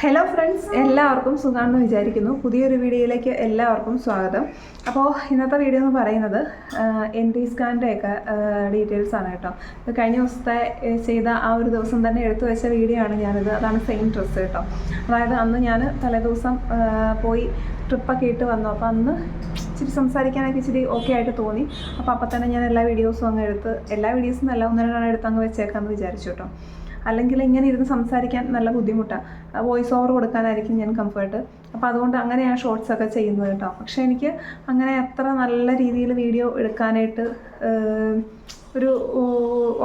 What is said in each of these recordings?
Hello friends എല്ലാവർക്കും സുഖമാണെന്ന് വിചാരിക്കുന്നു. പുതിയൊരു വീഡിയോയിലേക്ക് എല്ലാവർക്കും സ്വാഗതം. അപ്പോൾ ഇന്നത്തെ വീഡിയോ എന്ന് പറയുന്നത് എൻ ടി സ്കാന്റെ ഒക്കെ ഡീറ്റെയിൽസ് ആണ് കേട്ടോ. കഴിഞ്ഞ ദിവസത്തെ ചെയ്ത ആ ഒരു ദിവസം തന്നെ എടുത്തു വെച്ച വീഡിയോ ആണ് ഞാനിത്. അതാണ് സെയിം ഡ്രസ്സ് കേട്ടോ. അതായത് അന്ന് ഞാൻ തലേദിവസം ദിവസം പോയി ട്രിപ്പൊക്കെ ഇട്ട് വന്നു. അപ്പോൾ അന്ന് ഇച്ചിരി സംസാരിക്കാനൊക്കെ ഇച്ചിരി ഓക്കെ ആയിട്ട് തോന്നി. അപ്പോൾ അപ്പം തന്നെ ഞാൻ എല്ലാ വീഡിയോസും അങ്ങ് എടുത്ത് എല്ലാ വീഡിയോസും നല്ല ഒന്ന് രണ്ടാണ് എടുത്ത് അങ്ങ് വെച്ചേക്കാമെന്ന് വിചാരിച്ചു കേട്ടോ. അല്ലെങ്കിൽ ഇങ്ങനെ ഇരുന്ന് സംസാരിക്കാൻ നല്ല ബുദ്ധിമുട്ടാണ് വോയിസ് ഓവർ കൊടുക്കാനായിരിക്കും ഞാൻ കംഫർട്ട് അപ്പോൾ അതുകൊണ്ട് അങ്ങനെയാണ് ഷോർട്സ് ഒക്കെ ചെയ്യുന്നത് കേട്ടോ. പക്ഷേ എനിക്ക് അങ്ങനെ അത്ര നല്ല രീതിയിൽ വീഡിയോ എടുക്കാനായിട്ട് ഒരു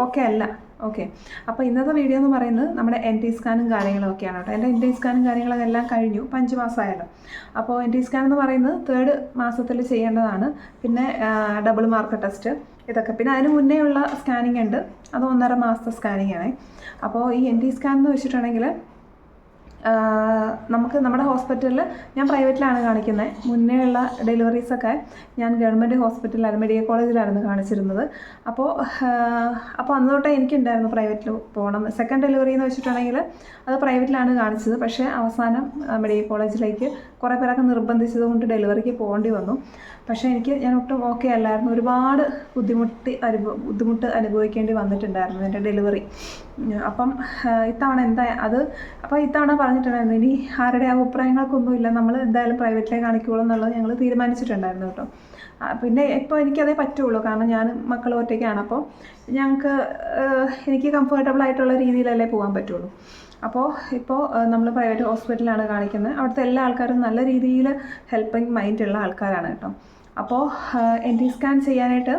ഓക്കെ അല്ല. ഓക്കെ അപ്പോൾ ഇന്നത്തെ വീഡിയോ എന്ന് പറയുന്നത് നമ്മുടെ എൻ ടി സ്കാനും കാര്യങ്ങളും ഒക്കെയാണ് കേട്ടോ. എന്റെ എൻ ടി സ്കാനും കാര്യങ്ങളും എല്ലാം കഴിഞ്ഞു. ഇപ്പം അഞ്ച് മാസമായല്ലോ. അപ്പോൾ എൻ ടി സ്കാൻ എന്ന് പറയുന്നത് തേർഡ് മാസത്തിൽ ചെയ്യേണ്ടതാണ്. പിന്നെ ഡബിൾ മാർക്ക് ടെസ്റ്റ് ഇതൊക്കെ. പിന്നെ അതിന് മുന്നേ ഉള്ള സ്കാനിങ് ഉണ്ട് അത് ഒന്നര മാസത്തെ സ്കാനിങ് ആണ് അപ്പോൾ ഈ എൻ ടി സ്കാൻ എന്ന് വെച്ചിട്ടുണ്ടെങ്കിൽ നമുക്ക് നമ്മുടെ ഹോസ്പിറ്റലിൽ ഞാൻ പ്രൈവറ്റിലാണ് കാണിക്കുന്നത്. മുന്നേ ഉള്ള ഡെലിവറീസൊക്കെ ഞാൻ ഗവൺമെന്റ് ഹോസ്പിറ്റലിലായിരുന്നു മെഡിക്കൽ കോളേജിലായിരുന്നു കാണിച്ചിരുന്നത്. അപ്പോൾ അപ്പോൾ അന്ന് തൊട്ടേ എനിക്കുണ്ടായിരുന്നു പ്രൈവറ്റിൽ പോകണം. സെക്കൻഡ് ഡെലിവറി എന്ന് വെച്ചിട്ടുണ്ടെങ്കിൽ അത് പ്രൈവറ്റിലാണ് കാണിച്ചത്. പക്ഷേ അവസാനം മെഡിക്കൽ കോളേജിലേക്ക് കുറേ പേരൊക്കെ നിർബന്ധിച്ചത് കൊണ്ട് ഡെലിവറിക്ക് പോകേണ്ടി വന്നു. പക്ഷേ എനിക്ക് ഞാൻ ഒട്ടും ഓക്കെ അല്ലായിരുന്നു. ഒരുപാട് ബുദ്ധിമുട്ടി അനുഭവ ബുദ്ധിമുട്ട് അനുഭവിക്കേണ്ടി വന്നിട്ടുണ്ടായിരുന്നു എന്റെ ഡെലിവറി. അപ്പം ഇത്തവണ എന്താ അത് അപ്പോൾ ഇത്തവണ പറഞ്ഞിട്ടുണ്ടായിരുന്നു. ഇനി ആരുടെ അഭിപ്രായങ്ങൾക്കൊന്നുമില്ല. നമ്മൾ എന്തായാലും പ്രൈവറ്റിലേ കാണിക്കുള്ളൂ എന്നുള്ളത് ഞങ്ങൾ തീരുമാനിച്ചിട്ടുണ്ടായിരുന്നു കേട്ടോ. പിന്നെ ഇപ്പോൾ എനിക്കതേ പറ്റുള്ളൂ. കാരണം ഞാൻ മക്കൾ ഒറ്റയ്ക്കാണ്. അപ്പോൾ ഞങ്ങൾക്ക് എനിക്ക് കംഫർട്ടബിൾ ആയിട്ടുള്ള രീതിയിലല്ലേ പോകാൻ പറ്റുള്ളൂ. അപ്പോൾ ഇപ്പോൾ നമ്മൾ പ്രൈവറ്റ് ഹോസ്പിറ്റലിലാണ് കാണിക്കുന്നത്. അവിടുത്തെ എല്ലാ ആൾക്കാരും നല്ല രീതിയിൽ ഹെൽപ്പിംഗ് മൈൻഡുള്ള ആൾക്കാരാണ് കേട്ടോ. അപ്പോൾ എൻ ടി സ്കാൻ ചെയ്യാനായിട്ട്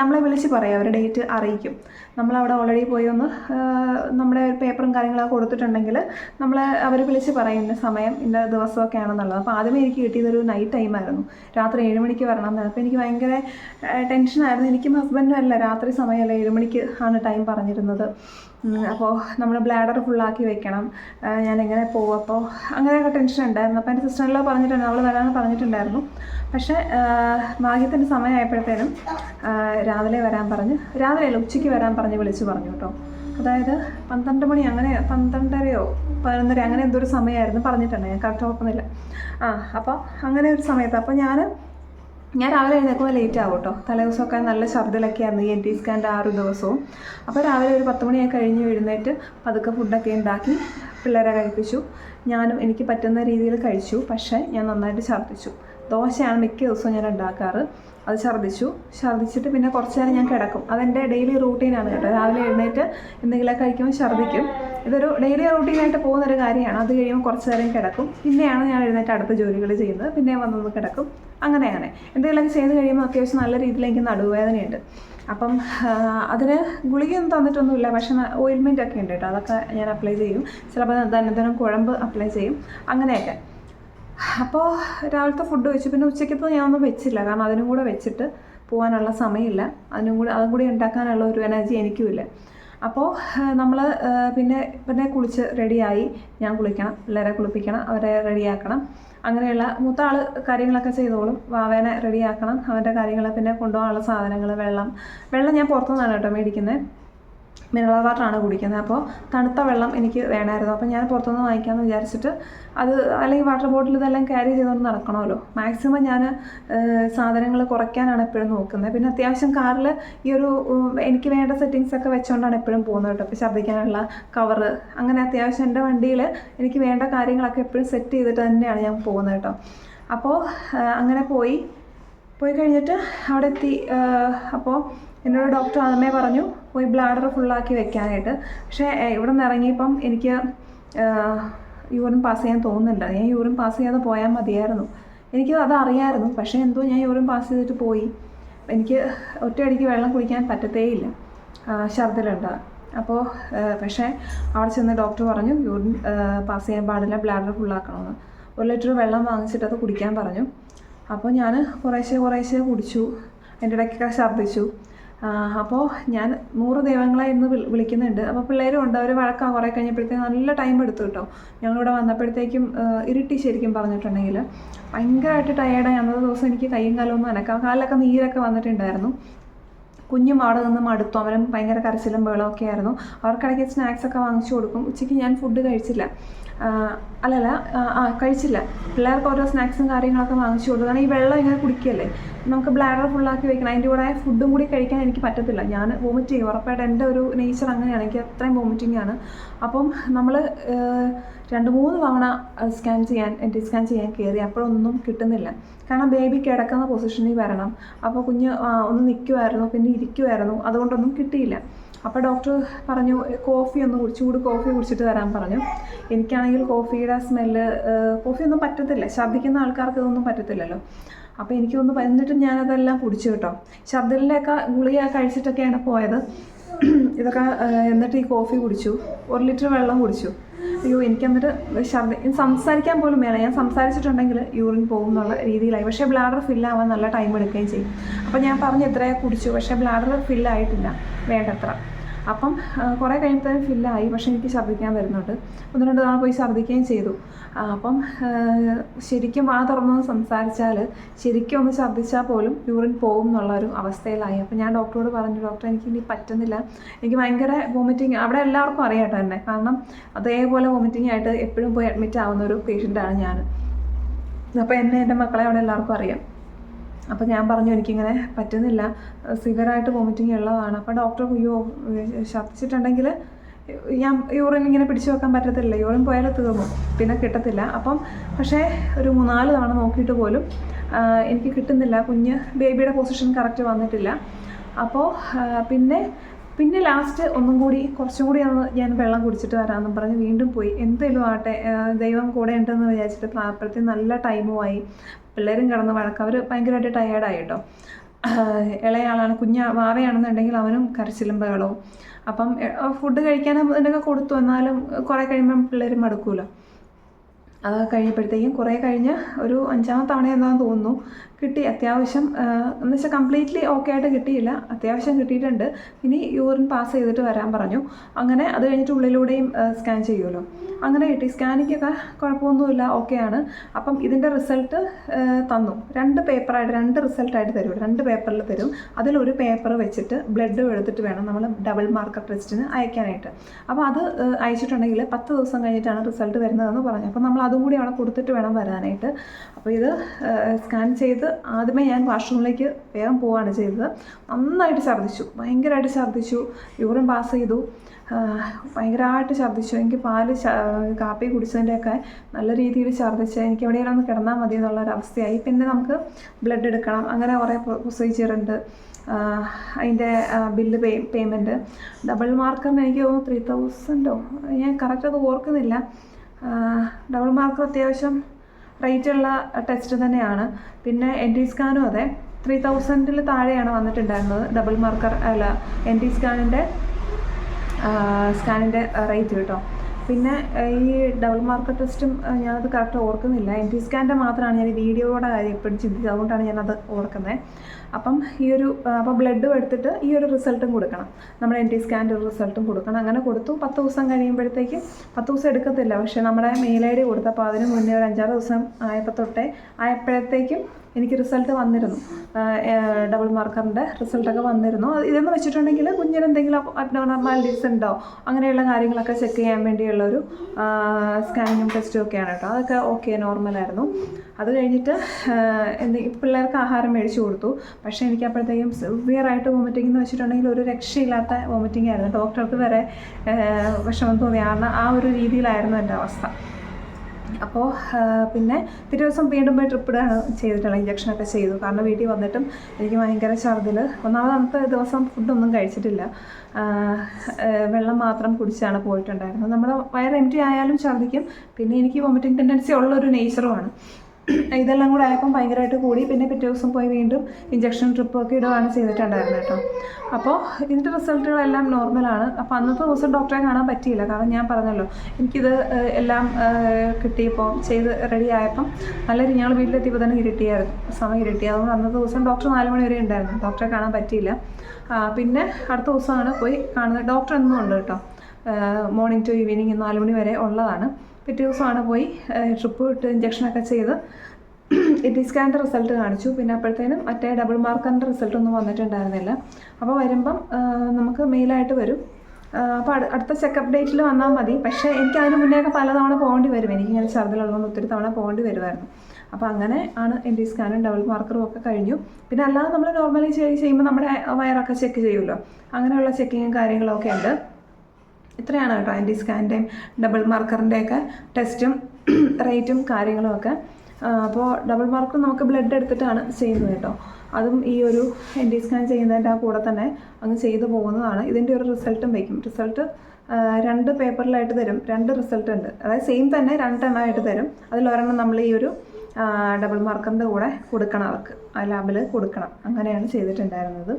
നമ്മളെ വിളിച്ച് പറയും അവർ ഡേറ്റ് അറിയിക്കും. നമ്മളവിടെ ഓൾറെഡി പോയി ഒന്ന് നമ്മുടെ പേപ്പറും കാര്യങ്ങളൊക്കെ കൊടുത്തിട്ടുണ്ടെങ്കിൽ നമ്മളെ അവർ വിളിച്ച് പറയും ഇന്ന സമയം ഇന്ന ദിവസമൊക്കെ ആണെന്നുള്ളത്. അപ്പോൾ ആദ്യമേ എനിക്ക് കിട്ടിയതൊരു നൈറ്റ് ടൈമായിരുന്നു രാത്രി ഏഴ് മണിക്ക് വരണം എന്നാണ് അപ്പോൾ എനിക്ക് ഭയങ്കര ടെൻഷനായിരുന്നു എനിക്കും ഹസ്ബൻഡും അല്ല രാത്രി സമയമല്ല ഏഴ് മണിക്ക് ആണ് ടൈം പറഞ്ഞിരുന്നത്. അപ്പോൾ നമ്മൾ ബ്ലാഡർ ഫുള്ളാക്കി വെക്കണം. ഞാൻ എങ്ങനെ പോകും അപ്പോൾ അങ്ങനെയൊക്കെ ടെൻഷൻ ഉണ്ടായിരുന്നു. അപ്പോൾ എന്റെ സിസ്റ്ററിലോ പറഞ്ഞിട്ടുണ്ട്. അവൾ വരാമെന്ന് പറഞ്ഞിട്ടുണ്ടായിരുന്നു. പക്ഷേ ഭാഗ്യത്തിന്റെ സമയമായപ്പോഴത്തേനും രാവിലെ വരാൻ പറഞ്ഞ് രാവിലെ അല്ല ഉച്ചയ്ക്ക് വരാൻ പറഞ്ഞ് വിളിച്ച് പറഞ്ഞു കേട്ടോ. അതായത് പന്ത്രണ്ട് മണി അങ്ങനെ പന്ത്രണ്ടരയോ പതിനൊന്നര അങ്ങനെ എന്തോ ഒരു സമയമായിരുന്നു പറഞ്ഞിട്ടുണ്ട്. ഞാൻ കറക്റ്റ് ഓർക്കുന്നില്ല ആ അപ്പോൾ അങ്ങനെ ഒരു സമയത്ത് അപ്പോൾ ഞാൻ ഞാൻ രാവിലെ എഴുന്നേക്കുമ്പോൾ ലേറ്റ് ആവും കേട്ടോ. തലേദിവസമൊക്കെ നല്ല ഛർദിലൊക്കെ ആയിരുന്നു ഈ എൻ ടി സ്കാന്റെ ആറ് ദിവസവും. അപ്പോൾ രാവിലെ ഒരു പത്ത് മണിയൊക്കെ കഴിഞ്ഞ് എഴുന്നേറ്റ് പതുക്കെ ഫുഡൊക്കെ ഉണ്ടാക്കി പിള്ളേരെ കഴിപ്പിച്ചു. ഞാനും എനിക്ക് പറ്റുന്ന രീതിയിൽ കഴിച്ചു. പക്ഷേ ഞാൻ നന്നായിട്ട് ഛർദ്ദിച്ചു. ദോശയാണ് മിക്ക ദിവസവും ഞാൻ ഉണ്ടാക്കാറ്. അത് ഛർദ്ദിച്ചു. ഛർദ്ദിച്ചിട്ട് പിന്നെ കുറച്ച് നേരം ഞാൻ കിടക്കും. അതെന്റെ ഡെയിലി റൂട്ടീനാണ് കേട്ടോ. രാവിലെ എഴുന്നേറ്റ് എന്തെങ്കിലുമൊക്കെ കഴിക്കുമ്പോൾ ഛർദ്ദിക്കും. ഇതൊരു ഡെയിലി റൂട്ടീനായിട്ട് പോകുന്നൊരു കാര്യമാണ്. അത് കഴിയുമ്പോൾ കുറച്ച് നേരം കിടക്കും. പിന്നെയാണ് ഞാൻ എഴുന്നേറ്റ് അടുത്ത ജോലികൾ ചെയ്യുന്നത്. പിന്നെ വന്നത് കിടക്കും. അങ്ങനെ അങ്ങനെ. എന്തെങ്കിലുമൊക്കെ ചെയ്ത് കഴിയുമ്പോൾ അത്യാവശ്യം നല്ല രീതിയിലേക്ക് നടുവേദനയുണ്ട്. അപ്പം അതിന് ഗുളികയൊന്നും തന്നിട്ടൊന്നുമില്ല. പക്ഷെ ഓയിൽമെന്റ് ഒക്കെ ഉണ്ട് കേട്ടോ. അതൊക്കെ ഞാൻ അപ്ലൈ ചെയ്യും. ചിലപ്പോൾ ദനദിനം കുഴമ്പ് അപ്ലൈ ചെയ്യും. അങ്ങനെയൊക്കെ. അപ്പോൾ രാവിലത്തെ ഫുഡ് വെച്ചു. പിന്നെ ഉച്ചയ്ക്കത്തെ ഞാനൊന്നും വെച്ചില്ല. കാരണം അതിനും കൂടെ വെച്ചിട്ട് പോകാനുള്ള സമയമില്ല. അതിനും കൂടെ അതും കൂടി ഉണ്ടാക്കാനുള്ള ഒരു എനർജി എനിക്കുമില്ല. അപ്പോൾ നമ്മൾ പിന്നെ പിന്നെ കുളിച്ച് റെഡിയായി. ഞാൻ കുളിക്കണം പിള്ളേരെ കുളിപ്പിക്കണം അവരെ റെഡിയാക്കണം. അങ്ങനെയുള്ള മൂത്ത ആൾ കാര്യങ്ങളൊക്കെ ചെയ്തോളും. വാവേനെ റെഡിയാക്കണം അവന്റെ കാര്യങ്ങൾ പിന്നെ കൊണ്ടുപോകാനുള്ള സാധനങ്ങൾ വെള്ളം. വെള്ളം ഞാൻ പുറത്തുനിന്നാണ് കേട്ടോ മേടിക്കുന്നത് മിനറൽ വാട്ടറാണ് കുടിക്കുന്നത്. അപ്പോൾ തണുത്ത വെള്ളം എനിക്ക് വേണമായിരുന്നു. അപ്പോൾ ഞാൻ പുറത്തുനിന്ന് വാങ്ങിക്കാമെന്ന് വിചാരിച്ചിട്ട് അത് അല്ലെങ്കിൽ വാട്ടർ ബോട്ടിൽ ഇതെല്ലാം ക്യാരി ചെയ്തുകൊണ്ട് നടക്കണമല്ലോ. മാക്സിമം ഞാൻ സാധനങ്ങൾ കുറയ്ക്കാനാണ് എപ്പോഴും നോക്കുന്നത്. പിന്നെ അത്യാവശ്യം കാറിൽ ഈ ഒരു എനിക്ക് വേണ്ട സെറ്റിങ്സ് ഒക്കെ വെച്ചുകൊണ്ടാണ് എപ്പോഴും പോകുന്നത് കേട്ടോ. ഇപ്പോൾ ഛർദ്ദിക്കാനുള്ള കവറ് അങ്ങനെ അത്യാവശ്യം എന്റെ വണ്ടിയിൽ എനിക്ക് വേണ്ട കാര്യങ്ങളൊക്കെ എപ്പോഴും സെറ്റ് ചെയ്തിട്ട് തന്നെയാണ് ഞാൻ പോകുന്നത് കേട്ടോ. അപ്പോൾ അങ്ങനെ പോയി. പോയി കഴിഞ്ഞിട്ട് അവിടെ എത്തി അപ്പോൾ എന്നോട് ഡോക്ടർ ആദ്യമേ പറഞ്ഞു. പോയി ബ്ലാഡർ ഫുള്ളാക്കി വെക്കാനായിട്ട്. പക്ഷേ ഇവിടെ നിന്ന് ഇറങ്ങിയപ്പം എനിക്ക് യൂറിൻ പാസ് ചെയ്യാൻ തോന്നുന്നില്ല. ഞാൻ യൂറിൻ പാസ് ചെയ്യാതെ പോയാൽ മതിയായിരുന്നു. എനിക്ക് അത് അറിയായിരുന്നു. പക്ഷേ എന്തോ ഞാൻ യൂറിൻ പാസ് ചെയ്തിട്ട് പോയി. എനിക്ക് ഒറ്റയടിക്ക് വെള്ളം കുടിക്കാൻ പറ്റത്തേയില്ല. ഛർദിലുണ്ട് അപ്പോൾ പക്ഷേ അവിടെ ചെന്ന് ഡോക്ടർ പറഞ്ഞു യൂറിൻ പാസ് ചെയ്യാൻ പാടില്ല ബ്ലാഡർ ഫുള്ളാക്കണമെന്ന് ഒരു ലിറ്റർ വെള്ളം വാങ്ങിച്ചിട്ട് അത് കുടിക്കാൻ പറഞ്ഞു. അപ്പോൾ ഞാൻ കുറേശ്ശെ കുറേശ്ശെ കുടിച്ചു. എന്റെ ഇടയ്ക്കൊക്കെ ഛർദ്ദിച്ചു. അപ്പോൾ ഞാൻ നൂറ് ദൈവങ്ങളെ ഇന്ന് വിളി വിളിക്കുന്നുണ്ട്. അപ്പോൾ പിള്ളേരും ഉണ്ട്. അവർ വഴക്കാണ് കുറേ കഴിഞ്ഞപ്പോഴത്തേക്കും നല്ല ടൈം എടുത്തു കേട്ടോ. ഞങ്ങളിവിടെ വന്നപ്പോഴത്തേക്കും ഇരുട്ടി ശരിക്കും പറഞ്ഞിട്ടുണ്ടെങ്കിൽ. ഭയങ്കരമായിട്ട് ടയേർഡായി അന്നത്തെ ദിവസം എനിക്ക് കൈയും കാലം ഒന്നും അനക്കാം. കാലിലൊക്കെ നീരൊക്കെ വന്നിട്ടുണ്ടായിരുന്നു. കുഞ്ഞും അവിടെ നിന്ന് മടുത്തു. അവനും ഭയങ്കര കരച്ചിലും ബഹളമൊക്കെ ആയിരുന്നു. അവർക്കിടയ്ക്ക് സ്നാക്സ് ഒക്കെ വാങ്ങിച്ചു കൊടുക്കും. ഉച്ചയ്ക്ക് ഞാൻ ഫുഡ് കഴിച്ചില്ല. അല്ലല്ല ആ കഴിച്ചില്ല. പിള്ളേർക്ക് ഓരോ സ്നാക്സും കാര്യങ്ങളൊക്കെ വാങ്ങിച്ചു കൊടുക്കുകയാണെങ്കിൽ കാരണം ഈ വെള്ളം ഇങ്ങനെ കുടിക്കുകയല്ലേ നമുക്ക് ബ്ലാഡർ ഫുള്ളാക്കി വെക്കണം. അതിന്റെ കൂടെ ഫുഡും കൂടി കഴിക്കാൻ എനിക്ക് പറ്റത്തില്ല. ഞാൻ വോമിറ്റ് ചെയ്യും. ഉറപ്പായിട്ട് എന്റെ ഒരു നേച്ചർ അങ്ങനെയാണ്. എനിക്ക് അത്രയും വോമിറ്റിംഗ് ആണ്. അപ്പം നമ്മൾ രണ്ട് മൂന്ന് തവണ സ്കാൻ ചെയ്യാൻ എന്റെ സ്കാൻ ചെയ്യാൻ കയറി അപ്പോഴൊന്നും കിട്ടുന്നില്ല. കാരണം ബേബി കിടക്കുന്ന പൊസിഷനിൽ വരണം. അപ്പോൾ കുഞ്ഞ് ഒന്ന് നിൽക്കുമായിരുന്നു പിന്നെ ഇരിക്കുമായിരുന്നു അതുകൊണ്ടൊന്നും കിട്ടിയില്ല. അപ്പോൾ ഡോക്ടർ പറഞ്ഞു കോഫി ഒന്ന് കുടി ചൂട് കോഫി കുടിച്ചിട്ട് വരാൻ പറഞ്ഞു. എനിക്കാണെങ്കിൽ കോഫിയുടെ സ്മെല്ല് കോഫിയൊന്നും പറ്റത്തില്ല. ഛർദ്ദിക്കുന്ന ആൾക്കാർക്ക് ഇതൊന്നും പറ്റത്തില്ലല്ലോ. അപ്പോൾ എനിക്ക് ഒന്ന് എന്നിട്ടും ഞാനതെല്ലാം കുടിച്ചു കേട്ടോ. ശബ്ദലിന്റെയൊക്കെ ഗുളിക കഴിച്ചിട്ടൊക്കെയാണ് പോയത്. ഇതൊക്കെ എന്നിട്ട് ഈ കോഫി കുടിച്ചു. ഒരു ലിറ്റർ വെള്ളം കുടിച്ചു. അയ്യോ എനിക്ക് എന്നിട്ട് ശബ്ദ സംസാരിക്കാൻ പോലും വേണം ഞാൻ സംസാരിച്ചിട്ടുണ്ടെങ്കിൽ യൂറിൻ പോകും എന്നുള്ള രീതിയിലായി. പക്ഷേ ബ്ലാഡർ ഫില്ലാവാൻ നല്ല ടൈം എടുക്കുകയും ചെയ്യും. അപ്പോൾ ഞാൻ പറഞ്ഞു എത്രയാ കുടിച്ചു. പക്ഷേ ബ്ലാഡർ ഫില്ലായിട്ടില്ല വേണ്ടത്ര. അപ്പം കുറേ കഴിയുമ്പോഴത്തേനും ഫില്ലായി പക്ഷേ എനിക്ക് ഛർദ്ദിക്കാൻ വരുന്നുണ്ട്. ഒന്ന് രണ്ട് തവണ പോയി ഛർദ്ദിക്കുകയും ചെയ്തു. അപ്പം ശരിക്കും ആ തുറന്നു സംസാരിച്ചാൽ ശരിക്കും ഒന്ന് ഛർദ്ദിച്ചാൽ പോലും യൂറിൻ പോകും എന്നുള്ള ഒരു അവസ്ഥയിലായി. അപ്പം ഞാൻ ഡോക്ടറോട് പറഞ്ഞു ഡോക്ടർ എനിക്ക് ഇനി പറ്റുന്നില്ല. എനിക്ക് ഭയങ്കര വോമിറ്റിങ് അവിടെ എല്ലാവർക്കും അറിയാട്ടോ എന്നെ. കാരണം അതേപോലെ വോമിറ്റിംഗ് ആയിട്ട് എപ്പോഴും പോയി അഡ്മിറ്റ് ആവുന്ന ഒരു പേഷ്യന്റാണ് ഞാൻ. അപ്പോൾ എന്നെ എന്റെ മക്കളെ അവിടെ എല്ലാവർക്കും അറിയാം. അപ്പോൾ ഞാൻ പറഞ്ഞു എനിക്കിങ്ങനെ പറ്റുന്നില്ല. സിവിയറായിട്ട് വോമിറ്റിംഗ് ഉള്ളതാണ്. അപ്പോൾ ഡോക്ടർ അയ്യോ ഛർദ്ദിച്ചിട്ടുണ്ടെങ്കിൽ ഞാൻ യൂറിൻ ഇങ്ങനെ പിടിച്ചു വെക്കാൻ പറ്റത്തില്ല. യൂറിൻ പോയാലും തീർന്നു. പിന്നെ കിട്ടത്തില്ല. അപ്പം പക്ഷേ ഒരു മൂന്നാൽ തവണ നോക്കിയിട്ട് പോലും എനിക്ക് കിട്ടുന്നില്ല. കുഞ്ഞ് ബേബിയുടെ പൊസിഷൻ കറക്റ്റ് വന്നിട്ടില്ല. അപ്പോൾ പിന്നെ പിന്നെ ലാസ്റ്റ് ഒന്നും കൂടി കുറച്ചും കൂടി ഒന്ന് ഞാൻ വെള്ളം കുടിച്ചിട്ട് വരാമെന്നും പറഞ്ഞ് വീണ്ടും പോയി. എന്തെങ്കിലും ആട്ടെ ദൈവം കൂടെ ഉണ്ടെന്ന് വിചാരിച്ചിട്ട് അപ്പോഴത്തേക്കും നല്ല ടൈമുമായി പിള്ളേരും കിടന്ന് വഴക്ക്. അവർ ഭയങ്കരമായിട്ട് ടയേർഡായി കേട്ടോ ഇളയാളാണ് കുഞ്ഞ വാവയാണെന്നുണ്ടെങ്കിൽ അവനും കരച്ചിലും ബഹളവും അപ്പം ഫുഡ് കഴിക്കാനും ഇതിനൊക്കെ കൊടുത്തു. എന്നാലും കുറേ കഴിയുമ്പം പിള്ളേർ മടുക്കൂല. അതൊക്കെ കഴിഞ്ഞപ്പോഴത്തേക്കും കുറേ കഴിഞ്ഞ് ഒരു അഞ്ചാമത്തെ എന്താണെന്ന് തോന്നുന്നു. കിട്ടി. അത്യാവശ്യം എന്ന് വെച്ചാൽ കംപ്ലീറ്റ്ലി ഓക്കെ ആയിട്ട് കിട്ടിയില്ല. അത്യാവശ്യം കിട്ടിയിട്ടുണ്ട്. ഇനി യൂറിൻ പാസ് ചെയ്തിട്ട് വരാൻ പറഞ്ഞു. അങ്ങനെ അത് കഴിഞ്ഞിട്ട് ഉള്ളിലൂടെയും സ്കാൻ ചെയ്യുമല്ലോ അങ്ങനെ കിട്ടി. സ്കാനിങ്ങൊക്കെ കുഴപ്പമൊന്നുമില്ല. ആണ്. അപ്പം ഇതിന്റെ റിസൾട്ട് തന്നു. രണ്ട് പേപ്പറായിട്ട് രണ്ട് റിസൾട്ടായിട്ട് തരും. രണ്ട് പേപ്പറിൽ തരും. അതിലൊരു പേപ്പർ വെച്ചിട്ട് ബ്ലഡ് എടുത്തിട്ട് വേണം നമ്മൾ ഡബിൾ മാർക്കർ ടെസ്റ്റിന് അയക്കാനായിട്ട്. അപ്പോൾ അത് അയച്ചിട്ടുണ്ടെങ്കിൽ പത്ത് ദിവസം കഴിഞ്ഞിട്ടാണ് റിസൾട്ട് വരുന്നതെന്ന് പറഞ്ഞു. അപ്പോൾ നമ്മൾ അതും കൂടി അവിടെ കൊടുത്തിട്ട് വേണം വരാനായിട്ട്. അപ്പോൾ ഇത് സ്കാൻ ചെയ്ത് ആദ്യമേ ഞാൻ വാഷ്റൂമിലേക്ക് വേഗം പോവുകയാണ് ചെയ്തത്. നന്നായിട്ട് ഛർദ്ദിച്ചു. ഭയങ്കരമായിട്ട് ഛർദ്ദിച്ചു. യൂറിൻ പാസ് ചെയ്തു. ഭയങ്കരമായിട്ട് ഛർദ്ദിച്ചു. എനിക്ക് പാൽ കാപ്പി കുടിച്ചതിന്റെയൊക്കെ നല്ല രീതിയിൽ ഛർദ്ദിച്ച് എനിക്ക് എവിടെയെങ്കിലും ഒന്ന് കിടന്നാൽ മതി എന്നുള്ള ഒരു അവസ്ഥയായി. പിന്നെ നമുക്ക് ബ്ലഡ് എടുക്കണം. അങ്ങനെ കുറേ ആഹ് അതിന്റെ ബില്ല് പേ പേയ്മെന്റ് ഡബിൾ മാർക്കറിന് എനിക്ക് തോന്നുന്നു ത്രീ തൗസൻഡോ ഞാൻ കറക്റ്റ് അത് ഓർക്കുന്നില്ല. ഡബിൾ മാർക്കർ അത്യാവശ്യം റേറ്റുള്ള ടെസ്റ്റ് തന്നെയാണ്. പിന്നെ എൻ ടി സ്കാനും അതെ. ത്രീ തൗസൻഡിൽ താഴെയാണ് വന്നിട്ടുണ്ടായിരുന്നത്. ഡബിൾ മാർക്കർ അല്ല. എൻ ടി സ്കാനിന്റെ സ്കാനിന്റെ റേറ്റ് കേട്ടോ. പിന്നെ ഈ ഡബിൾ മാർക്കർ ടെസ്റ്റും ഞാനത് കറക്റ്റ് ഓർക്കുന്നില്ല. എൻ ടി സ്കാന്റെ മാത്രമാണ് ഞാൻ വീഡിയോയുടെ കാര്യം എപ്പോഴും ചിന്തിച്ചത്. അതുകൊണ്ടാണ് ഞാനത് ഓർക്കുന്നത് അപ്പം ഈ ഒരു അപ്പം അപ്പോൾ ബ്ലഡും എടുത്തിട്ട് ഈ ഒരു റിസൾട്ടും കൊടുക്കണം. നമ്മുടെ എൻ ടി സ്കാന്റെ ഒരു റിസൾട്ടും കൊടുക്കണം. അങ്ങനെ കൊടുത്തു. പത്ത് ദിവസം കഴിയുമ്പോഴത്തേക്ക് പത്ത് ദിവസം എടുക്കത്തില്ല. പക്ഷേ നമ്മുടെ മെയിൽ ഐ ഡി കൊടുത്തപ്പോൾ അതിന് മുന്നേ ഒരു അഞ്ചാറ് ദിവസം ആയപ്പോൾ തൊട്ടേ ആയപ്പോഴത്തേക്കും എനിക്ക് റിസൾട്ട് വന്നിരുന്നു. ഡബിൾ മാർക്കറിന്റെ റിസൾട്ടൊക്കെ വന്നിരുന്നു. ഇതെന്ന് വെച്ചിട്ടുണ്ടെങ്കിൽ കുഞ്ഞിന് എന്തെങ്കിലും അബ്നോർമാലിറ്റീസ് ഉണ്ടോ? അങ്ങനെയുള്ള കാര്യങ്ങളൊക്കെ ചെക്ക് ചെയ്യാൻ വേണ്ടിയുള്ള ഒരു സ്കാനിങ്ങും ടെസ്റ്റും ഒക്കെയാണ് കേട്ടോ. അതൊക്കെ ഓക്കെ നോർമലായിരുന്നു അത് കഴിഞ്ഞിട്ട് എന്ത് പിള്ളേർക്ക് ആഹാരം മേടിച്ചു കൊടുത്തു. പക്ഷേ എനിക്ക് അപ്പോഴത്തേക്കും സിവിയറായിട്ട് വോമിറ്റിംഗ് എന്ന് വെച്ചിട്ടുണ്ടെങ്കിൽ ഒരു രക്ഷയില്ലാത്ത വോമിറ്റിംഗ് ആയിരുന്നു. ഡോക്ടർക്ക് വരെ വിഷമം തോന്നി ആ ഒരു രീതിയിലായിരുന്നു എന്റെ അവസ്ഥ. അപ്പോൾ പിന്നെ പിറ്റേ ദിവസം വീണ്ടും പോയി ട്രിപ്പ് ഇടുകയാണ് ചെയ്തിട്ടുള്ളത് ഇഞ്ചക്ഷനൊക്കെ ചെയ്തു. കാരണം വീട്ടിൽ വന്നിട്ടും എനിക്ക് ഭയങ്കര ഛർദിൽ ഒന്നാമത് അന്നത്തെ ദിവസം ഫുഡൊന്നും കഴിച്ചിട്ടില്ല. വെള്ളം മാത്രം കുടിച്ചാണ് പോയിട്ടുണ്ടായിരുന്നത്. നമ്മുടെ വയർ എം ടി ആയാലും ഛർദിക്കും പിന്നെ എനിക്ക് വോമിറ്റിംഗ് ടെൻഡൻസി ഉള്ളൊരു നേച്ചറുമാണ് ഇതെല്ലാം കൂടെ ആയപ്പം ഭയങ്കരമായിട്ട് കൂടി. പിന്നെ പിറ്റേ ദിവസം പോയി വീണ്ടും ഇഞ്ചക്ഷൻ ട്രിപ്പൊക്കെ ഇടുകയാണ് ചെയ്തിട്ടുണ്ടായിരുന്നത് കേട്ടോ. അപ്പോൾ ഇതിന്റെ റിസൾട്ടുകളെല്ലാം നോർമലാണ് അപ്പോൾ അന്നത്തെ ദിവസം ഡോക്ടറെ കാണാൻ പറ്റിയില്ല. കാരണം ഞാൻ പറഞ്ഞല്ലോ എനിക്കിത് എല്ലാം കിട്ടിയപ്പോൾ ചെയ്ത് റെഡി ആയപ്പം നല്ല ഞങ്ങൾ വീട്ടിലെത്തിയപ്പോൾ തന്നെ ഇരുട്ടിയായിരുന്നു. സമയം ഇരുട്ടി. അതുകൊണ്ട് അന്നത്തെ ദിവസം ഡോക്ടർ നാല് മണി വരെ ഉണ്ടായിരുന്നു. ഡോക്ടറെ കാണാൻ പറ്റിയില്ല. പിന്നെ അടുത്ത ദിവസമാണ് പോയി കാണുന്നത്. ഡോക്ടർ എന്നും ഉണ്ട് കേട്ടോ. മോർണിംഗ് ടു ഈവനിങ് നാല് മണി വരെ ഉള്ളതാണ്. പിറ്റേ ദിവസമാണ് പോയി. ട്രിപ്പ് ഇട്ട് ഇഞ്ചക്ഷനൊക്കെ ചെയ്ത്. ടി സ്കാന്റെ റിസൾട്ട് കാണിച്ചു. പിന്നെ അപ്പോഴത്തേനും മറ്റേ ഡബിൾ മാർക്കറിന്റെ റിസൾട്ടൊന്നും വന്നിട്ടുണ്ടായിരുന്നില്ല. അപ്പോൾ വരുമ്പം നമുക്ക് മെയിലായിട്ട് വരും. അപ്പോൾ അടുത്ത ചെക്കപ്പ് ഡേറ്റിൽ വന്നാൽ മതി. പക്ഷേ എനിക്ക് അതിന് മുന്നേ ഒക്കെ പലതവണ പോകേണ്ടി വരും. എനിക്ക് ഇങ്ങനെ ഛർദിലുള്ളതുകൊണ്ട് ഒത്തിരി തവണ പോകേണ്ടി വരുമായിരുന്നു. അപ്പോൾ അങ്ങനെ ആണ് എൻ ഡി സ്കാനും ഡബിൾ മാർക്കറും ഒക്കെ കഴിഞ്ഞു. പിന്നെ അല്ലാതെ നമ്മൾ നോർമലി ചെയ്യുമ്പോൾ നമ്മുടെ വയറൊക്കെ ചെക്ക് ചെയ്യുമല്ലോ. അങ്ങനെയുള്ള ചെക്കിങ്ങും കാര്യങ്ങളൊക്കെ ഉണ്ട്. ഇത്രയാണ് കേട്ടോ ആന്റി സ്കാന്റെയും ഡബിൾ മാർക്കറിന്റെയൊക്കെ ടെസ്റ്റും റേറ്റും കാര്യങ്ങളുമൊക്കെ അപ്പോൾ ഡബിൾ മാർക്ക് നമുക്ക് ബ്ലഡ് എടുത്തിട്ടാണ് ചെയ്യുന്നത് കേട്ടോ. അതും ഈ ഒരു എൻ ഡി സ്കാൻ ചെയ്യുന്നതിന്റെ കൂടെ തന്നെ അങ്ങ് ചെയ്തു പോകുന്നതാണ്. ഇതിന്റെ ഒരു റിസൾട്ടും വയ്ക്കും. റിസൾട്ട് രണ്ട് പേപ്പറിലായിട്ട് തരും. രണ്ട് റിസൾട്ട് ഉണ്ട്. അതായത് സെയിം തന്നെ രണ്ടെണ്ണമായിട്ട് തരും. അതിലൊരെണ്ണം നമ്മൾ ഈ ഒരു ഡബിൾ മാർക്കറിന്റെ കൂടെ കൊടുക്കണം അവർക്ക്. ആ ലാബിൽ കൊടുക്കണം. അങ്ങനെയാണ് ചെയ്തിട്ടുണ്ടായിരുന്നത്.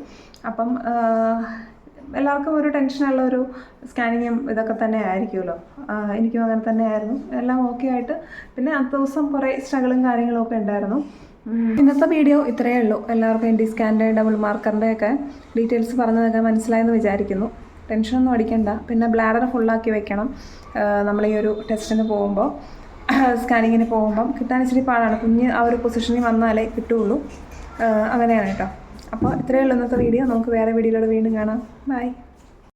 അപ്പം എല്ലാവർക്കും ഒരു ടെൻഷനുള്ള ഒരു സ്കാനിങ്ങും ഇതൊക്കെ തന്നെ ആയിരിക്കുമല്ലോ. എനിക്കും അങ്ങനെ തന്നെ ആയിരുന്നു. എല്ലാം ഓക്കെ ആയിട്ട്. പിന്നെ അന്നത്തെ ദിവസം കുറേ സ്ട്രഗിളും കാര്യങ്ങളും ഒക്കെ ഉണ്ടായിരുന്നു. ഇന്നത്തെ വീഡിയോ ഇത്രയേ ഉള്ളൂ. എല്ലാവർക്കും എന്റെ സ്കാന്റെ ഡബിൾ മാർക്കറിന്റെ ഒക്കെ ഡീറ്റെയിൽസ് പറഞ്ഞതൊക്കെ മനസ്സിലായെന്ന് വിചാരിക്കുന്നു. ടെൻഷനൊന്നും അടിക്കണ്ട. പിന്നെ ബ്ലാഡർ ഫുള്ളാക്കി വെക്കണം. നമ്മൾ ഈ ഒരു ടെസ്റ്റിന് പോകുമ്പോൾ സ്കാനിങ്ങിന് പോകുമ്പം. കിട്ടാൻ ഇച്ചിരി പാടാണ്. കുഞ്ഞ് ആ ഒരു പൊസിഷനിൽ വന്നാലേ കിട്ടുള്ളൂ. അങ്ങനെയാണ് കേട്ടോ. അപ്പോൾ ഇത്രയേ ഉള്ളൂ ഇന്നത്തെ വീഡിയോ. നമുക്ക് വേറെ വീഡിയോയിലൂടെ വീണ്ടും കാണാം. ബൈ